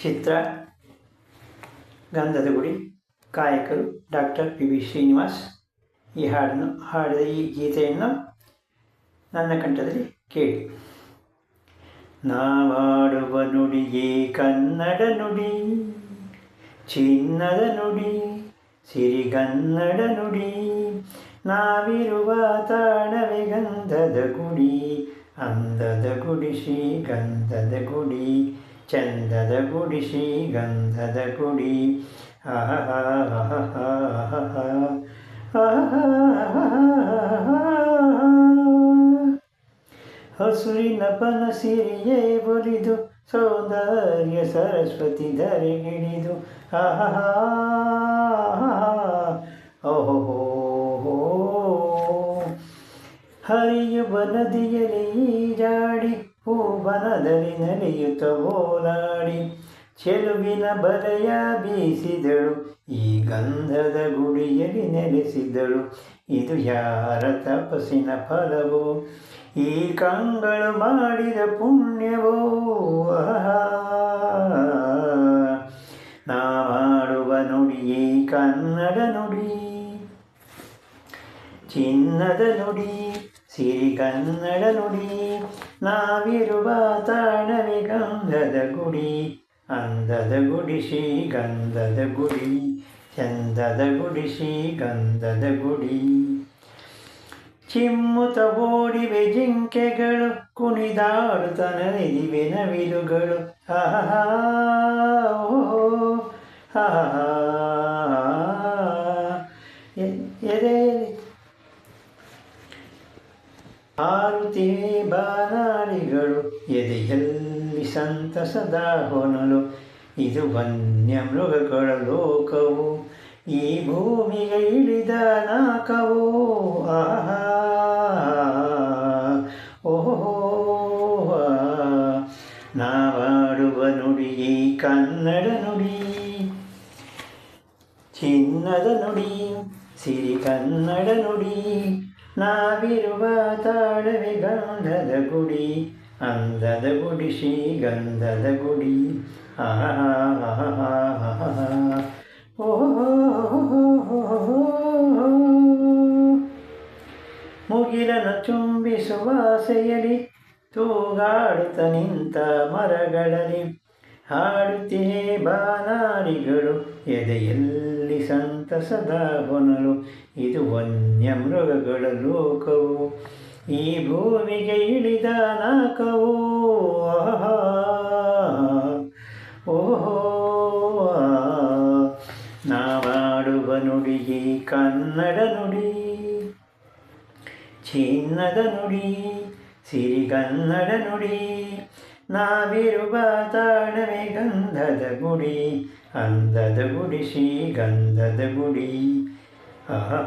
ಚಿತ್ರ, ಗಂಧದ ಗುಡಿ, ಗಾಯಕರು ಡಾಕ್ಟರ್ ಪಿ ವಿ ಶ್ರೀನಿವಾಸ್ ಈ ಹಾಡನ್ನು ಹಾಡಿದ ಈ ಗೀತೆಯನ್ನು ನನ್ನ ಕಂಠದಲ್ಲಿ ಕೇಳಿ. ನಾವಾಡುವ ನುಡಿಯೇ ಕನ್ನಡ ನುಡಿ, ಚಿನ್ನದ ನುಡಿ, ಸಿರಿಗನ್ನಡ ನುಡಿ, ನಾವಿರುವ ತಾಣವೇ ಗಂಧದ ಗುಡಿ, ಅಂದದ ಗುಡಿ ಶ್ರೀ ಗಂಧದ ಗುಡಿ ಚಂದದ ಗುಡಿ ಶ್ರೀಗಂಧದ ಗುಡಿ ಹಸುರಿನ ಪನಸಿರಿಯೇ ಒಲಿದು ಸೌಂದರ್ಯ ಸರಸ್ವತಿ ಧರೆಗಿಳಿದು ಆಹಾ ಓಹೋ ಹರಿಯುವ ನದಿಯಲ್ಲಿ ಈಜಾಡಿ ಹೂವನದಲ್ಲಿ ನಡೆಯುತ್ತ ಓಲಾಡಿ ಚೆಲುವಿನ ಬಲೆಯ ಬೀಸಿದಳು, ಈ ಗಂಧದ ಗುಡಿಯಲ್ಲಿ ನೆಲೆಸಿದಳು ಇದು ಯಾರ ತಪಸ್ಸಿನ ಫಲವೋ? ಈ ಕಂಗಳು ಮಾಡಿದ ಪುಣ್ಯವೋ? ನಾ ಮಾಡುವ ಈ ಕನ್ನಡ ನುಡಿ. ಚಿನ್ನದ ನುಡಿ, ಸಿರಿ ಕನ್ನಡ ನುಡಿ. ನಾವಿರುವ ತಾಣವೇ ಗಂಧದ ಗುಡಿ, ಅಂದದ ಗುಡಿಸಿ ಶ್ರೀಗಂಧದ ಗುಡಿ, ಚಂದದ ಗುಡಿಸಿ ಶ್ರೀಗಂಧದ ಗುಡಿ. ಚಿಮ್ಮುತ ಓಡಿವೆ ಜಿಂಕೆಗಳು ಕುಣಿದಾಡುತ್ತ ನಲಿದಿವೆ ನವಿಲುಗಳು. ಹಾ ಓಹೋ, ಹಾ ಎದೆ ಹಾರುತ್ತಿವೆ ಬಾನಾಡಿಗಳು ಎದೆಯಲ್ಲಿ ಸಂತಸದ ಹೊನಲು. ಇದು ವನ್ಯ ಮೃಗಗಳ ಲೋಕವು, ಈ ಭೂಮಿಗೆ ಇಳಿದ ನಾಕವು. ಆಹಾ! ಓಹೋ! ನಾವಾಡುವ ನುಡಿ ಕನ್ನಡ ನುಡಿ, ಚಿನ್ನದ ನುಡಿ, ಸಿರಿ ಕನ್ನಡ ನುಡಿ. ನಾವಿರುವ ತಾಳವೆ ಗಂಧದ ಗುಡಿ ಅಂದದ ಗುಡಿ ಶ್ರೀಗಂಧದ ಗುಡಿ. ಮುಗಿಲನ ಚುಂಬಿಸುವ ಸೆಯಲಿ ತೂಗಾಡುತ್ತ ನಿಂತ ಮರಗಳಲ್ಲಿ ಹಾಡುತ್ತಿಯೇ ಬಾನಾಡಿಗಳು, ಎದೆಯಲ್ಲಿ ಸಂತಸದ ಹೊನಲು, ಇದು ವನ್ಯ ಮೃಗಗಳ ಲೋಕವು. ಈ ಭೂಮಿಗೆ ಇಳಿದ ನಾಕವು ಓಹೋ ನಾವಾಡುವ ನುಡಿ, ಈ ಕನ್ನಡ ನುಡಿ. ಚಿನ್ನದ ನುಡಿ, ಸಿರಿಗನ್ನಡ ನುಡಿ. ನಾವಿರುವ ತಾಳವೇ ಗಂಧದ ಗುಡಿ ಅಂದದ ಗುಡಿ ಶ್ರೀಗಂಧದ ಗುಡಿ ಆಹಾ